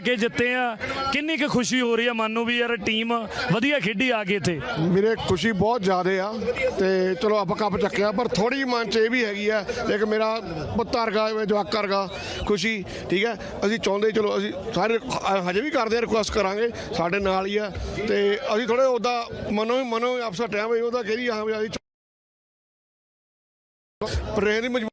ਕੇ ਜਿੱਤੇ ਆ। ਕਿੰਨੀ ਕੁ ਖੁਸ਼ੀ ਹੋ ਰਹੀ ਆ ਮਨ ਨੂੰ ਵੀ ਯਾਰ ਟੀਮ ਵਧੀਆ ਖੇਡੀ ਆ ਕੇ ਇੱਥੇ। ਮੇਰੇ ਖੁਸ਼ੀ ਬਹੁਤ ਜ਼ਿਆਦੇ ਆ ਤੇ ਚਲੋ ਆਪਾਂ ਕੱਪ ਚੱਕਿਆ, ਪਰ ਥੋੜੀ ਮਨ ਚ ਇਹ ਵੀ ਹੈਗੀ ਆ, ਇੱਕ ਮੇਰਾ ਪੁੱਤ ਵਰਗਾ ਮੇਰਾ ਜਵਾਕ ਵਰਗਾ, ਖੁਸ਼ੀ, ਠੀਕ ਹੈ? ਅਸੀਂ ਚਾਹੁੰਦੇ ਚਲੋ ਅਸੀਂ ਸਾਰੇ ਹਜੇ ਵੀ ਕਰਦੇ ਆ ਰਿਕੁਐਸਟ ਕਰਾਂਗੇ, ਸਾਡੇ ਨਾਲ ਹੀ ਆ, ਤੇ ਅਸੀਂ ਥੋੜੇ ਉਹਦਾ ਮਨੋਂ ਮਨੋਂ ਅਫਸਰ ਟਾਈਮ ਹੋਈ ਉਹਦਾ ਕਹਿਰੀ ਹਾਂ ਵੀ ਅਸੀਂ ਪਰ ਇਹ ਨਹੀਂ ਮਜਬੂਰੀ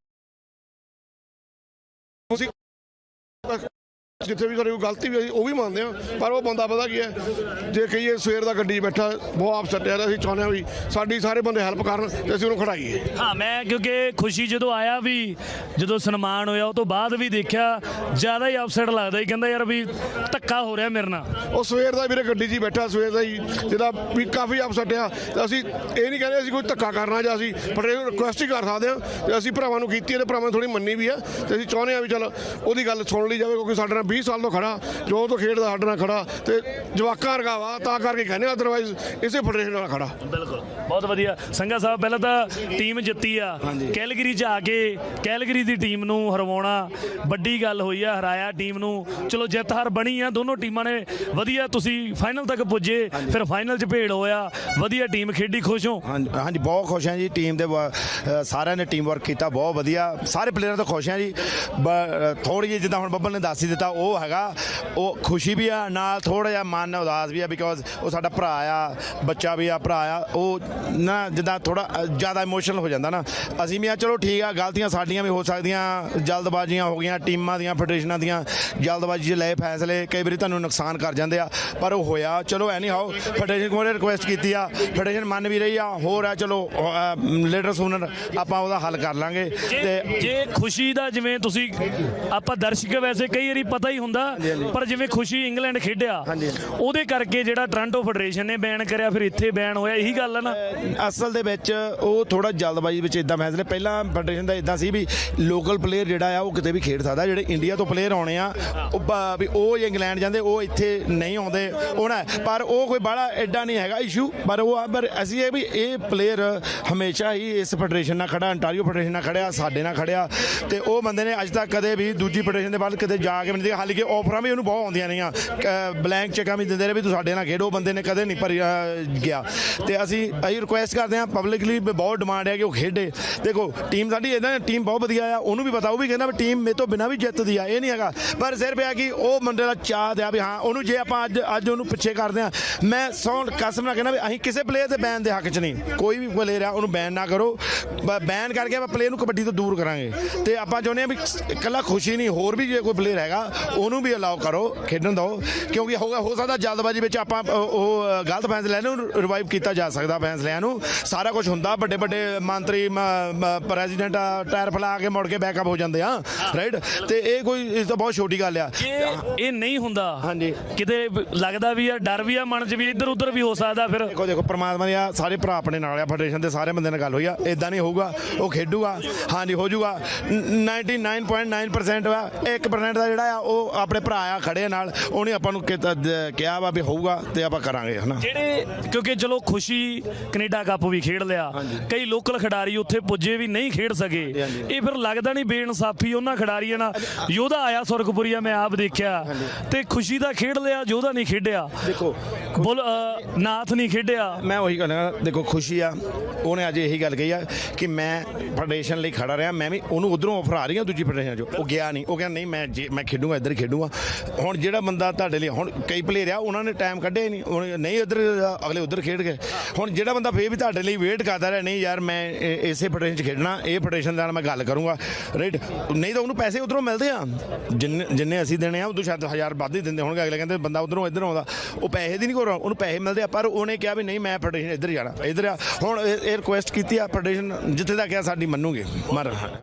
ਜਿੱਥੇ ਵੀ ਸਾਡੀ ਕੋਈ ਗਲਤੀ ਵੀ ਹੋਈ ਉਹ ਵੀ ਮੰਨਦੇ ਆ ਪਰ ਉਹ ਬੰਦਾ ਪਤਾ ਕੀ ਹੈ ਜੇ ਕਹੀਏ ਸਵੇਰ ਦਾ ਗੱਡੀ 'ਚ ਬੈਠਾ ਬਹੁਤ ਅਪਸੈਟ ਹੈ ਅਸੀਂ ਚਾਹੁੰਦੇ ਹਾਂ ਵੀ ਸਾਡੀ ਸਾਰੇ ਬੰਦੇ ਹੈਲਪ ਕਰਨ ਤੇ ਅਸੀਂ ਉਹਨੂੰ ਖੜਾਈਏ। ਹਾਂ ਮੈਂ ਕਿਉਂਕਿ ਖੁਸ਼ੀ ਜਦੋਂ ਆਇਆ ਵੀ ਜਦੋਂ ਸਨਮਾਨ ਹੋਇਆ ਉਹ ਤੋਂ ਬਾਅਦ ਵੀ ਦੇਖਿਆ ਜ਼ਿਆਦਾ ਹੀ ਅਪਸੈਟ ਲੱਗਦਾ ਹੀ ਕਹਿੰਦਾ ਯਾਰ ਵੀ ਧੱਕਾ ਹੋ ਰਿਹਾ ਮੇਰੇ ਨਾਲ। ਉਹ ਸਵੇਰ ਦਾ ਵੀਰੇ ਗੱਡੀ 'ਚ ਹੀ ਬੈਠਾ ਸਵੇਰ ਦਾ ਹੀ ਜਿਹਦਾ ਵੀ ਕਾਫੀ ਅਪਸੈਟ ਆ ਤੇ ਅਸੀਂ ਇਹ ਨਹੀਂ ਕਹਿੰਦੇ ਅਸੀਂ ਕੋਈ ਧੱਕਾ ਕਰਨਾ ਜਾਂ ਅਸੀਂ ਪਰ ਰਿਕੁਐਸਟ ਹੀ ਕਰ ਸਕਦੇ ਹਾਂ ਤੇ ਅਸੀਂ ਭਰਾਵਾਂ ਨੂੰ ਕੀਤੀ ਹੈ ਤੇ ਭਰਾਵਾਂ ਥੋੜੀ ਮੰਨੀ ਵੀ ਆ ਤੇ ਅਸੀਂ ਚਾਹੁੰਦੇ ਹਾਂ ਵੀ ਚਲ ਉਹਦੀ ਗੱਲ ਸੁਣ ਲਈ ਜਾਵੇ ਕਿਉਂਕਿ ਸਾਡੇ ਨਾਲ 20 ਸਾਲ ਤੋਂ ਖੜਾ ਜੋ ਤੋਂ ਖੇਡਦਾ ਸਾਡੇ ਨਾਲ ਖੜਾ ਤੇ ਜਵਾਕਾਂ ਵਰਗਾ ਵਾ ਤਾਂ ਕਰਕੇ ਕਹਿੰਦੇ ਅਦਰਵਾਈਜ਼ ਇਸੇ ਫੈਡਰੇਸ਼ਨ ਨਾਲ ਖੜਾ। ਬਿਲਕੁਲ ਬਹੁਤ ਵਧੀਆ। ਸੰਗਾ ਸਾਹਿਬ ਪਹਿਲਾਂ ਤਾਂ ਟੀਮ ਜਿੱਤੀ ਆ। ਕੈਲਗਰੀ ਚ ਆ ਕੇ ਕੈਲਗਰੀ ਦੀ ਟੀਮ ਨੂੰ ਹਰਵਾਉਣਾ ਵੱਡੀ ਗੱਲ ਹੋਈ ਆ ਹਰਾਇਆ ਟੀਮ ਨੂੰ। ਚਲੋ ਜਿੱਤ ਹਾਰ ਬਣੀ ਆ ਦੋਨੋਂ ਟੀਮਾਂ ਨੇ ਵਧੀਆ ਤੁਸੀਂ ਫਾਈਨਲ ਤੱਕ ਪੁੱਜੇ ਫਿਰ ਫਾਈਨਲ ਚ ਭੇੜ ਹੋਇਆ ਵਧੀਆ ਟੀਮ ਖੇਡੀ ਖੁਸ਼ ਹੋ? ਹਾਂਜੀ ਹਾਂਜੀ ਬਹੁਤ ਖੁਸ਼ ਹਾਂ ਜੀ ਟੀਮ ਦੇ ਸਾਰਿਆਂ ਨੇ ਟੀਮ ਵਰਕ ਕੀਤਾ ਬਹੁਤ ਵਧੀਆ। ਸਾਰੇ ਪਲੇਅਰਾਂ ਤੋਂ ਖੁਸ਼ ਹਾਂ ਜੀ। ਥੋੜੀ ਜਿਹੀ ਜਿੱਦਾਂ ਹੁਣ ਬੱਬਲ ਨੇ ਦੱਸ ਹੀ ਦਿੱਤਾ ਉਹ ਹੈਗਾ, ਉਹ ਖੁਸ਼ੀ ਵੀ ਆ, ਨਾਲ ਥੋੜਾ ਜਿਹਾ ਮਨ ਉਦਾਸ ਵੀ ਆ ਬਿਕੋਜ਼ ਉਹ ਸਾਡਾ ਭਰਾ ਆ, ਬੱਚਾ ਵੀ ਆ, ਭਰਾ ਆ, ਉਹ ਨਾ ਜਿੱਦਾਂ ਥੋੜਾ ਜ਼ਿਆਦਾ ਇਮੋਸ਼ਨਲ ਹੋ ਜਾਂਦਾ ਨਾ। ਅਸੀਂ ਵੀ ਆ, ਚਲੋ ਠੀਕ ਆ, ਗਲਤੀਆਂ ਸਾਡੀਆਂ ਵੀ ਹੋ ਸਕਦੀਆਂ, ਜਲਦਬਾਜ਼ੀਆਂ ਹੋ ਗਈਆਂ, ਟੀਮਾਂ ਦੀਆਂ, ਫੈਡਰੇਸ਼ਨਾਂ ਦੀਆਂ, ਜਲਦਬਾਜ਼ੀ 'ਚ ਲਏ ਫੈਸਲੇ, ਕਈ ਵਾਰੀ ਤੁਹਾਨੂੰ ਨੁਕਸਾਨ ਕਰ ਜਾਂਦੇ ਆ, ਪਰ ਉਹ ਹੋਇਆ। ਚਲੋ ਐ ਨਹੀਂ ਹਾਓ ਫੈਡਰੇਸ਼ਨ ਕੋਲ ਰਿਕੁਐਸਟ ਕੀਤੀ ਆ ਫੈਡਰੇਸ਼ਨ ਮੰਨ ਵੀ ਰਹੀ ਆ, ਹੋਰ ਆ, ਚਲੋ ਲੇਟਰ ਸੂਨਰ ਆਪਾਂ ਉਹਦਾ ਹੱਲ ਕਰ ਲਾਂਗੇ ਜੇ ਤੇ ਜੇ ਖੁਸ਼ੀ ਦਾ ਜਿਵੇਂ ਤੁਸੀਂ, ਆਪਾਂ ਦਰਸ਼ਕ ਵੈਸੇ ਕਈ ਵਾਰੀ ਪਤਾ ਹੀ ਹੁੰਦਾ ਪਰ ਜਿਵੇਂ ਖੁਸ਼ੀ ਇੰਗਲੈਂਡ ਖੇਡਿਆ ਉਹਦੇ ਕਰਕੇ ਜਿਹੜਾ ਟ੍ਰਾਂਟੋ ਫੈਡਰੇਸ਼ਨ ਨੇ ਬੈਨ ਕਰਿਆ ਫਿਰ ਇੱਥੇ ਬੈਨ ਹੋਇਆ ਇਹੀ ਗੱਲ ਹੈ ਨਾ। ਅਸਲ ਦੇ ਵਿੱਚ ਉਹ ਥੋੜਾ ਜਲਦਬਾਜ਼ੀ ਵਿੱਚ ਇਦਾਂ ਫੈਸਲੇ ਪਹਿਲਾਂ ਫੈਡਰੇਸ਼ਨ ਦਾ ਇਦਾਂ ਸੀ ਵੀ ਲੋਕਲ ਪਲੇਅਰ ਜਿਹੜਾ ਆ ਉਹ ਕਿਤੇ ਵੀ ਖੇਡ ਸਕਦਾ ਜਿਹੜੇ ਇੰਡੀਆ ਤੋਂ ਪਲੇਅਰ ਆਉਣੇ ਆ ਉਹ ਵੀ ਉਹ ਇੰਗਲੈਂਡ ਜਾਂਦੇ ਉਹ ਇੱਥੇ ਨਹੀਂ ਆਉਂਦੇ ਉਹਨਾਂ ਪਰ ਉਹ ਕੋਈ ਬੜਾ ਐਡਾ ਨਹੀਂ ਹੈਗਾ ਇਸ਼ੂ ਪਰ ਉਹ ਪਰ ਅਸੀਂ ਇਹ ਵੀ ਇਹ ਪਲੇਅਰ ਹਮੇਸ਼ਾ ਹੀ ਇਸ ਫੈਡਰੇਸ਼ਨ ਨਾਲ ਖੜਾ ਅੰਟਾਰੀਓ ਫੈਡਰੇਸ਼ਨ ਨਾਲ ਖੜਿਆ ਸਾਡੇ ਨਾਲ ਖੜਿਆ ਤੇ ਉਹ ਬੰਦੇ ਨੇ ਅੱਜ ਤੱਕ ਕਦੇ ਵੀ ਦੂਜੀ ਫੈਡਰੇਸ਼ਨ ਦੇ ਵੱਲ ਕਿਤੇ ਜਾ ਕੇ ਵੀ ਨਹੀਂ ਹਾਲਾਂਕਿ ਆਫਰਾਂ ਵੀ ਉਹਨੂੰ ਬਹੁਤ ਆਉਂਦੀਆਂ ਰਹੀਆਂ। ਬਲੈਂਕ ਚੈੱਕਾਂ ਵੀ ਦਿੰਦੇ ਰਹੇ ਵੀ ਤੂੰ ਸਾਡੇ ਨਾਲ ਖੇਡੋ ਬੰਦੇ ਨੇ ਕਦੇ ਨਹੀਂ ਭਰਿਆ ਗਿਆ। ਤੇ ਅਸੀਂ ਅਸੀਂ ਰਿਕੁਐਸਟ ਕਰਦੇ ਹਾਂ ਪਬਲਿਕਲੀ ਬਹੁਤ ਡਿਮਾਂਡ ਹੈ ਕਿ ਉਹ ਖੇਡੇ। ਦੇਖੋ ਟੀਮ ਸਾਡੀ ਇਹਦਾ ਟੀਮ ਬਹੁਤ ਵਧੀਆ ਆ, ਉਹਨੂੰ ਵੀ ਪਤਾ, ਉਹ ਵੀ ਕਹਿੰਦਾ ਵੀ ਟੀਮ ਮੇਰੇ ਤੋਂ ਬਿਨਾਂ ਵੀ ਜਿੱਤਦੀ ਆ, ਇਹ ਨਹੀਂ ਹੈਗਾ। ਪਰ ਸਿਰਫ ਇਹ ਕਿ ਉਹ ਬੰਦੇ ਦਾ ਚਾਹ ਆ ਵੀ ਹਾਂ, ਉਹਨੂੰ ਜੇ ਆਪਾਂ ਅੱਜ ਅੱਜ ਉਹਨੂੰ ਪਿੱਛੇ ਕਰਦੇ ਆ ਮੈਂ ਸੌ ਕਸਮ ਨਾਲ ਕਹਿੰਦਾ ਵੀ ਅਸੀਂ ਕਿਸੇ ਪਲੇਅਰ ਦੇ ਬੈਨ ਦੇ ਹੱਕ 'ਚ ਨਹੀਂ। ਕੋਈ ਵੀ ਪਲੇਅਰ ਆ, ਉਹਨੂੰ ਬੈਨ ਨਾ ਕਰੋ। ਬੈਨ ਕਰਕੇ ਆਪਾਂ ਪਲੇਅਰ ਨੂੰ ਕਬੱਡੀ ਤੋਂ ਦੂਰ ਕਰਾਂਗੇ। ਤੇ ਆਪਾਂ ਚਾਹੁੰਦੇ ਆ ਵੀ ਇਕੱਲਾ ਖੁਸ਼ੀ ਨਹੀਂ, ਹੋਰ ਵੀ ਜੇ ਕੋਈ ਪਲੇਅਰ ਹੈਗਾ ਉਹਨੂੰ ਵੀ ਅਲਾਉ ਕਰੋ ਖੇਡਣ ਦਿਓ। ਕਿਉਂਕਿ ਹੋਗਾ ਹੋ ਸਕਦਾ ਜਲਦਬਾਜ਼ੀ ਵਿੱਚ ਆਪਾਂ ਉਹ- ਗਲਤ ਫੈਸਲੇ ਨੂੰ ਰਿਵਾਈਵ ਕੀਤਾ ਜਾ ਸਕਦਾ ਫੈਸਲਿਆਂ ਨੂੰ। ਸਾਰਾ ਕੁਝ ਹੁੰਦਾ ਵੱਡੇ ਵੱਡੇ ਮੰਤਰੀ ਪ੍ਰੈਜ਼ੀਡੈਂਟ ਟਾਇਰ ਫਲਾ ਕੇ ਮੁੜ ਕੇ ਬੈਕਅਪ ਹੋ ਜਾਂਦੇ ਆ ਰਾਈਟ ਤੇ ਇਹ ਕੋਈ ਇਸ ਤਾਂ ਬਹੁਤ ਛੋਟੀ ਗੱਲ ਆ। ਇਹ ਨਹੀਂ ਹੁੰਦਾ ਹਾਂਜੀ। ਕਿਤੇ ਲੱਗਦਾ ਵੀ ਆ ਡਰ ਵੀ ਆ ਮਨ 'ਚ ਵੀ ਇੱਧਰ ਉੱਧਰ ਵੀ ਹੋ ਸਕਦਾ ਫਿਰ। ਦੇਖੋ ਦੇਖੋ ਪ੍ਰਮਾਤਮਾ ਦੇ ਆ ਸਾਰੇ ਭਰਾ ਆਪਣੇ ਨਾਲ ਆ ਫੈਡਰੇਸ਼ਨ ਦੇ ਸਾਰੇ ਬੰਦੇ ਨਾਲ ਗੱਲ ਹੋਈ ਆ ਇਦਾਂ ਨਹੀਂ ਹੋਊਗਾ ਉਹ ਖੇਡੂਗਾ ਹਾਂਜੀ ਹੋ ਜਾਊਗਾ 99.9% ਵਾ 1% ਦਾ ਜਿਹੜਾ ਆ ਉਹ ਆਪਣੇ ਭਰਾ ਆ ਖੜੇ ਨਾਲ ਉਹਨੇ ਆਪਾਂ ਨੂੰ ਕਿਤਾ- ਦ- ਕਿਹਾ ਵਾ ਵੀ ਹੋਊਗਾ ਤੇ ਆਪਾਂ ਕਰਾਂਗੇ ਹਨਾ? ਜਿਹੜੇ ਕਿਉਂਕਿ ਚਲੋ ਖੁਸ਼ੀ ਕੈਨੇਡਾ ਕੱਪ ਵੀ ਖੇਡ ਲਿਆ। ਕਈ ਲੋਕਲ ਖਿਡਾਰੀ ਉੱਥੇ ਪੁੱਜੇ ਵੀ ਨਹੀਂ ਖੇਡ ਸਕੇ। ਇਹ ਫਿਰ ਲੱਗਦਾ ਨਹੀਂ ਬੇਇਨਸਾਫੀ ਉਹਨਾਂ ਖਿਡਾਰੀਆਂ ਨਾਲ। ਯੋਧਾ ਆਇਆ ਸੁਰਗਪੁਰੀਆ ਮੈਂ ਆਪ ਦੇਖਿਆ। ਤੇ ਖੁਸ਼ੀ ਦਾ ਖੇਡ ਲਿਆ ਯੋਧਾ ਨਹੀਂ ਖੇਡਿਆ। ਦੇਖੋ ਬੁੱਲ ਅ, ਨਾਥ ਨਹੀਂ ਖੇਡਿਆ। ਮੈਂ ਉਹੀ ਕਹਿੰਦਾ ਦੇਖੋ ਖੁਸ਼ੀ ਆ ਉਹਨੇ ਅੱਜ ਇਹੀ ਗੱਲ ਕਹੀ ਆ ਕਿ ਮੈਂ ਫੈਡਰੇਸ਼ਨ ਲਈ ਖੜਾ ਰਿਹਾ ਮੈਂ ਵੀ ਉਹਨੂੰ ਉਧਰੋਂ ਆਫਰ ਆ ਰਹੀਆਂ ਦੂਜੀ ਫੈਡਰੇਸ਼ਨ ਚੋਂ। ਉਹ ਗਿਆ ਨਹੀਂ ਉਹ ਕਹਿੰਦਾ ਨਹੀਂ ਮੈਂ ਜੇ ਮੈਂ ਖੇਡੂਗਾ ਇੱਧਰ ਇੱਧਰ ਖੇਡੂਗਾ। ਹੁਣ ਜਿਹੜਾ ਬੰਦਾ ਤੁਹਾਡੇ ਲਈ ਹੁਣ ਕਈ ਪਲੇਅਰ ਆ, ਉਹਨਾਂ ਨੇ ਟਾਈਮ ਕੱਢਿਆ ਹੀ ਨਹੀਂ। ਹੁਣ ਨਹੀਂ ਇੱਧਰ, ਅਗਲੇ ਉੱਧਰ ਖੇਡ ਗਏ। ਹੁਣ ਜਿਹੜਾ ਬੰਦਾ ਫੇਰ ਵੀ ਤੁਹਾਡੇ ਲਈ ਵੇਟ ਕਰਦਾ ਰਿਹਾ, ਨਹੀਂ ਯਾਰ ਮੈਂ ਇਸੇ ਫੈਡਰੇਸ਼ਨ 'ਚ ਖੇਡਣਾ, ਇਹ ਫੈਡਰੇਸ਼ਨ ਨਾਲ ਮੈਂ ਗੱਲ ਕਰੂੰਗਾ। ਰਾਈਟ ਨਹੀਂ ਤਾਂ ਉਹਨੂੰ ਪੈਸੇ ਉਧਰੋਂ ਮਿਲਦੇ ਆ। ਜਿੰਨੇ ਜਿੰਨੇ ਅਸੀਂ ਦੇਣੇ ਆ, ਉਦੋਂ ਸ਼ਾਇਦ ਹਜ਼ਾਰ ਵੱਧ ਹੀ ਦਿੰਦੇ ਹੋਣਗੇ। ਅਗਲੇ ਕਹਿੰਦੇ ਬੰਦਾ ਉਧਰੋਂ ਇੱਧਰ ਆਉਂਦਾ। ਉਹ ਪੈਸੇ ਦੀ ਨਹੀਂ ਕੋਲ ਉਹਨੂੰ ਪੈਸੇ ਮਿਲਦੇ ਆ, ਪਰ ਉਹਨੇ ਕਿਹਾ ਵੀ ਨਹੀਂ, ਮੈਂ ਫੈਡਰੇਸ਼ਨ ਇੱਧਰ ਜਾਣਾ। ਇੱਧਰ ਆ। ਹੁਣ ਇਹ ਰਿਕੁਐਸਟ ਕੀਤੀ ਆ ਫੈਡਰੇਸ਼ਨ ਜਿੱਥੇ ਤੱਕ ਆ, ਸਾਡੀ ਮੰਨੂਗੇ। ਮਰ